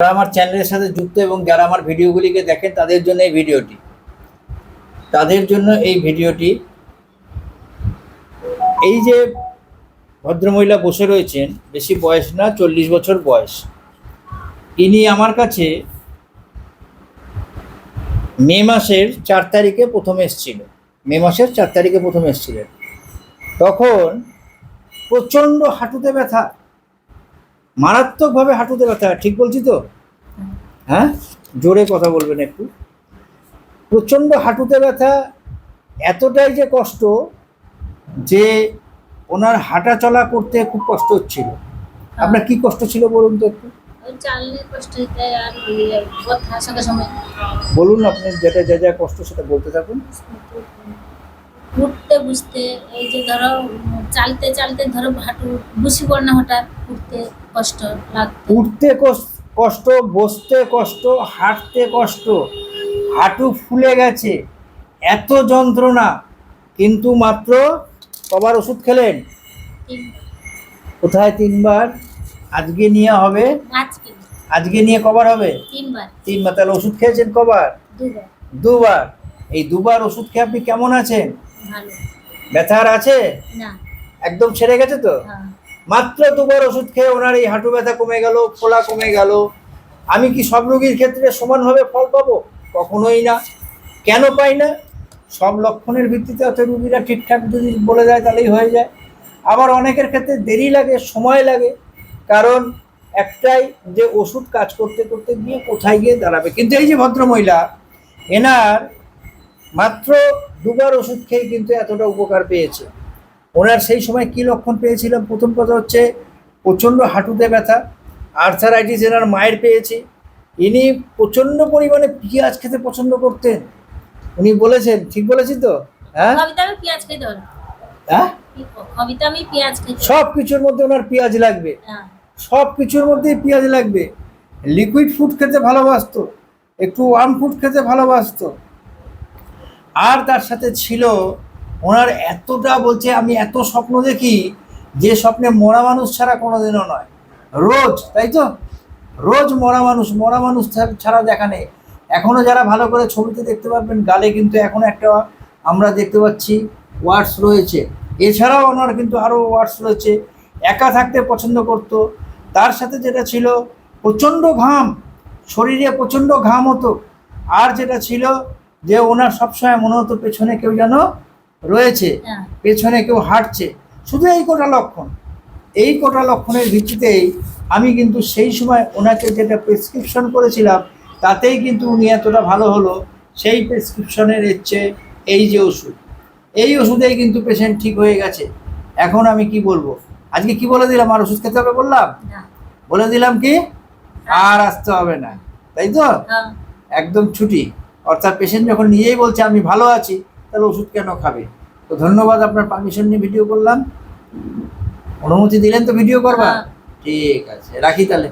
যারা আমার চ্যানেলের সাথে যুক্ত এবং যারা আমার ভিডিওগুলিকে দেখেন, তাদের জন্য এই ভিডিওটি। তাদের জন্য এই ভিডিওটি। এই যে ভদ্রমহিলা বসে রয়েছেন, বেশি বয়স না, চল্লিশ বছর বয়স। ইনি আমার কাছে মে মাসের চার তারিখে প্রথম এসেছিল। মে মাসের চার তারিখে প্রথম এসেছিলেন। তখন প্রচণ্ড হাঁটুতে ব্যথা। মারাত্মকভাবে হাঁটুতে ব্যথা। ঠিক বলছি তো? হ্যাঁ? জোরে কথা বলবেন একটু। প্রচণ্ড হাঁটুতে ব্যথা এতটাই যে কষ্ট যে ওনার হাঁটা চলা করতে খুব কষ্ট হচ্ছিল। আপনার কি কষ্ট ছিল বলুন তো একটু? সময় বলুন আপনি যেটা যা যা কষ্ট সেটা বলতে থাকুন। উঠতে বুঝতে এই যে ধরো চালতে চালতে ধরো হাঁটু বসি পড়ে না হঠাৎ উঠতে কষ্ট লাগতে। উঠতে কষ্ট বসতে কষ্ট হাঁটতে কষ্ট। হাঁটু ফুলে গেছে এত যন্ত্রণা কিন্তু মাত্র কবার ওষুধ খেলেন? কোথায় তিনবার? আজকে নিয়ে হবে? আজকে। আজকে নিয়ে কবার হবে? তিনবার। তিনবার তাহলে ওষুধ খেয়েছেন কবার? দুবার। দুবার। এই দুবার ওষুধ খেয়ে আপনি কেমন আছেন? ভালো। ব্যথা আর আছে? না। একদম সেরে গেছে তো? হ্যাঁ। মাত্র দুবার ওষুধ খেয়ে ওনার এই হাঁটু ব্যথা কমে গেল ফোলা কমে গেল। আমি কি সব রোগীর ক্ষেত্রে সমানভাবে ফল পাবো? কখনোই না। কেন পাই না? সব লক্ষণের ভিত্তিতে অত রুগীরা ঠিকঠাক যদি বলে দেয় তাহলেই হয়ে যায়। আবার অনেকের ক্ষেত্রে দেরি লাগে সময় লাগে। কারণ একটাই যে ওষুধ কাজ করতে করতে গিয়ে কোথায় গিয়ে দাঁড়াবে? কিন্তু এই যে ভদ্রমহিলা এনার মাত্র দুবার ওষুধ খেয়ে কিন্তু এতটা উপকার পেয়েছে। ওনার সেই সময় কি লক্ষণ পেয়েছিলাম? প্রথম কথা হচ্ছে প্রচণ্ড হাঁটুতে ব্যথা আর্থারাইটিস এনার মায়ের পেয়েছি। ইনি প্রচণ্ড পরিমাণে পেঁয়াজ খেতে পছন্দ করতেন। উনি বলেছেন ঠিক বলেছি তো? হ্যাঁ? হ্যাঁ? সব কিছুর মধ্যে ওনার পেঁয়াজ লাগবে। হ্যাঁ। সব কিছুর মধ্যেই পেঁয়াজ লাগবে। লিকুইড ফুড খেতে ভালোবাসতো একটু ওয়ার্ম ফুড খেতে ভালোবাসতো। আর তার সাথে ছিল ওনার এতটা বলছে, আমি এত স্বপ্ন দেখি যে স্বপ্নে মরা মানুষ ছাড়া কোনোদিনও নয়। রোজ, তাই তো? রোজ মরা মানুষ মরা মানুষ ছাড়া দেখা নেই। এখনও যারা ভালো করে ছবিতে দেখতে পারবেন, গালে কিন্তু এখন একটা আমরা দেখতে পাচ্ছি ওয়ার্ডস রয়েছে। এছাড়াও ওনার কিন্তু আরও ওয়ার্ডস রয়েছে। একা থাকতে পছন্দ করত। তার সাথে যেটা ছিল, প্রচণ্ড ঘাম। শরীরে প্রচণ্ড ঘাম হতো। আর যেটা ছিল যে ওনার সবসময় মনে হতো পেছনে কেউ যেন রয়েছে হ্যাঁ। পেছনে কেউ হাঁটছে শুধু এই কোটা লক্ষণ। এই কোটা লক্ষণের ভিত্তিতেই আমি কিন্তু সেই সময় ওনাকে যেটা প্রেসক্রিপশন করেছিলাম তাতেই কিন্তু উনি এতটা ভালো হলো সেই প্রেসক্রিপশনের হচ্ছে এই যে ওষুধ। এই ওষুধেই কিন্তু পেশেন্ট ঠিক হয়ে গেছে। এখন আমি কি বলব? আজকে কি বলে দিলাম? আর ওষুধ খেতে হবে বললাম? বলে দিলাম কি? আর আসতে হবে না। তাই তো? হ্যাঁ। একদম ছুটি। অর্থাৎ পেশেন্ট যখন নিজেই বলছে আমি ভালো আছি তাহলে ওষুধ কেন খাবে? তো ধন্যবাদ আপনার পারমিশন নিয়ে ভিডিও করলাম। অনুমতি দিলেন তো ভিডিও করবা হ্যাঁ। ঠিক আছে রাখি তাহলে।